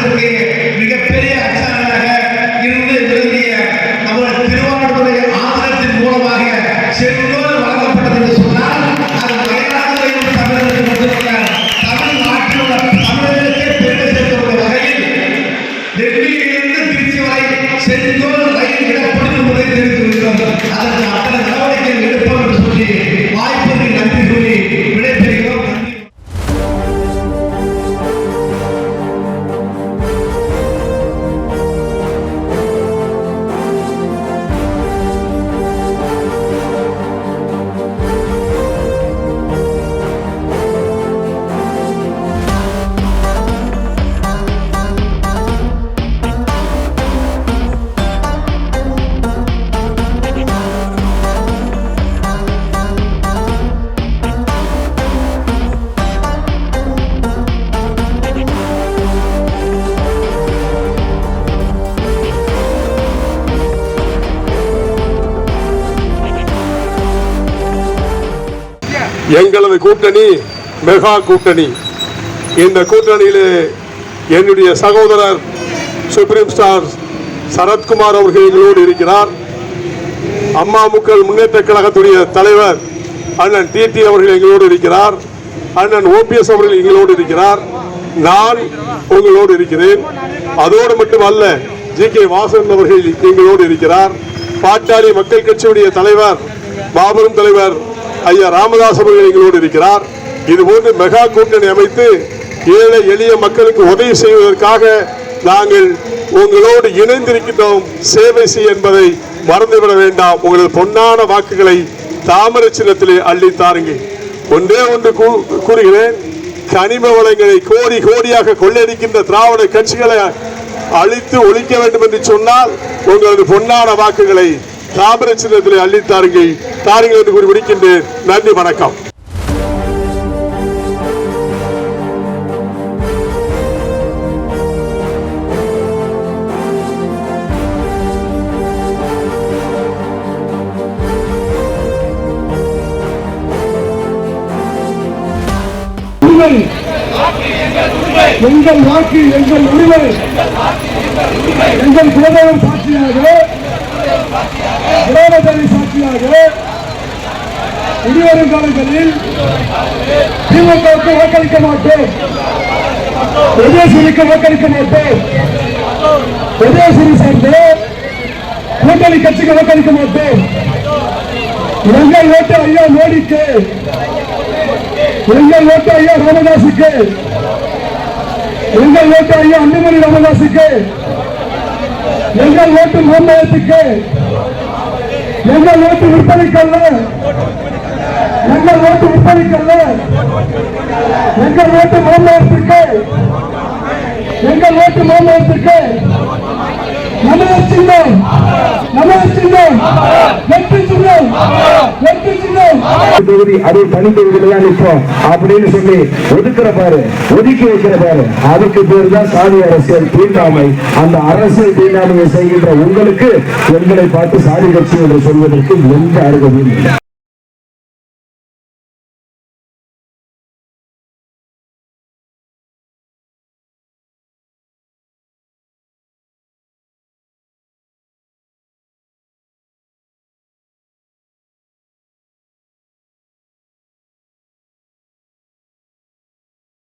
que எங்களது கூட்டணி mega கூட்டணி. இந்த கூட்டணியிலே என்னுடைய சகோதரர் சுப்ரீம் ஸ்டார் சரத்குமார் அவர்கள் எங்களோடு இருக்கிறார். அம்மா மக்கள் முன்னேற்ற கழகத்துடைய தலைவர் அண்ணன் டிடி அவர்கள் எங்களோடு இருக்கிறார். அண்ணன் ஓபிஎஸ் அவர்கள் எங்களோடு இருக்கிறார். நான் உங்களோடு இருக்கிறேன். அதோடு மட்டுமல்ல ஜி கே வாசன் அவர்கள் எங்களோடு இருக்கிறார். பாட்டாளி மக்கள் கட்சியுடைய தலைவர் மாபெரும் தலைவர் ஐயா ராமதாஸ் அவர்கள் எங்களோடு இருக்கிறார். இதுபோன்று மெகா கூட்டணி அமைத்து ஏழை எளிய மக்களுக்கு உதவி செய்வதற்காக நாங்கள் உங்களோடு இணைந்திருக்கின்றோம். சேவை செய்ய என்பதை மறந்துவிட வேண்டாம். உங்களது பொன்னான வாக்குகளை தாமரை சின்னத்திலே அள்ளி தாருங்கள். ஒன்றே ஒன்று கூ- கூறுகிறேன். கனிம வளங்களை கோடி கோடியாக கொள்ளடிக்கின்ற திராவிட கட்சிகளை அழித்து ஒழிக்க வேண்டும் என்று சொன்னால் உங்களது பொன்னான வாக்குகளை தாமரை சின்னத்திலே அள்ளி தாருங்கள் தாருங்கள் என்று கூறி முடிக்கின்றேன் நன்றி வணக்கம். எங்கள் வாக்கு எங்கள் உரிமை. எங்கள் குலதெய்வம் சாட்சியாக குலதெய்வ சாட்சியாக இனிவரும் காலங்களில் திமுகவுக்கு வாக்களிக்க மாட்டேன். உதயசூரிக்கு வாக்களிக்க மாட்டேன். உதயசூரி சேர்ந்து கூட்டணி கட்சிக்கு வாக்களிக்க மாட்டேன். எங்கள் ஓட்டு ஐயா மோடிக்கு எங்கள் ஓட்டு ஐயா ராமதாசுக்கு எங்கள் ஓட்டு ஐயா அன்புமணி ராமதாசுக்கு எங்கள் ஓட்டு மாம்பழத்துக்கு எங்கள் ஓட்டு விற்பனைக்கல்ல எங்கள் ஓட்டு விற்பனைக்கல்ல எங்கள் ஓட்டு முகமதுக்கு எங்கள் ஓட்டு முகமதுக்கு நமது சின்னம் சின்னம் தொகுதி அது தனி தொகுதியில தான் நிற்போம். அப்படின்னு சொல்லி ஒதுக்குற பாரு ஒதுக்கி வைக்கிற பாரு. அதுக்கு பேர் தான் சாதி அரசியல் தீண்டாமை. அந்த அரசியல் தீண்டாமையை செய்கின்ற உங்களுக்கு எங்களை பார்த்து சாதி கட்சி என்று சொல்வதற்கு எந்த அருகதையும் இல்லை.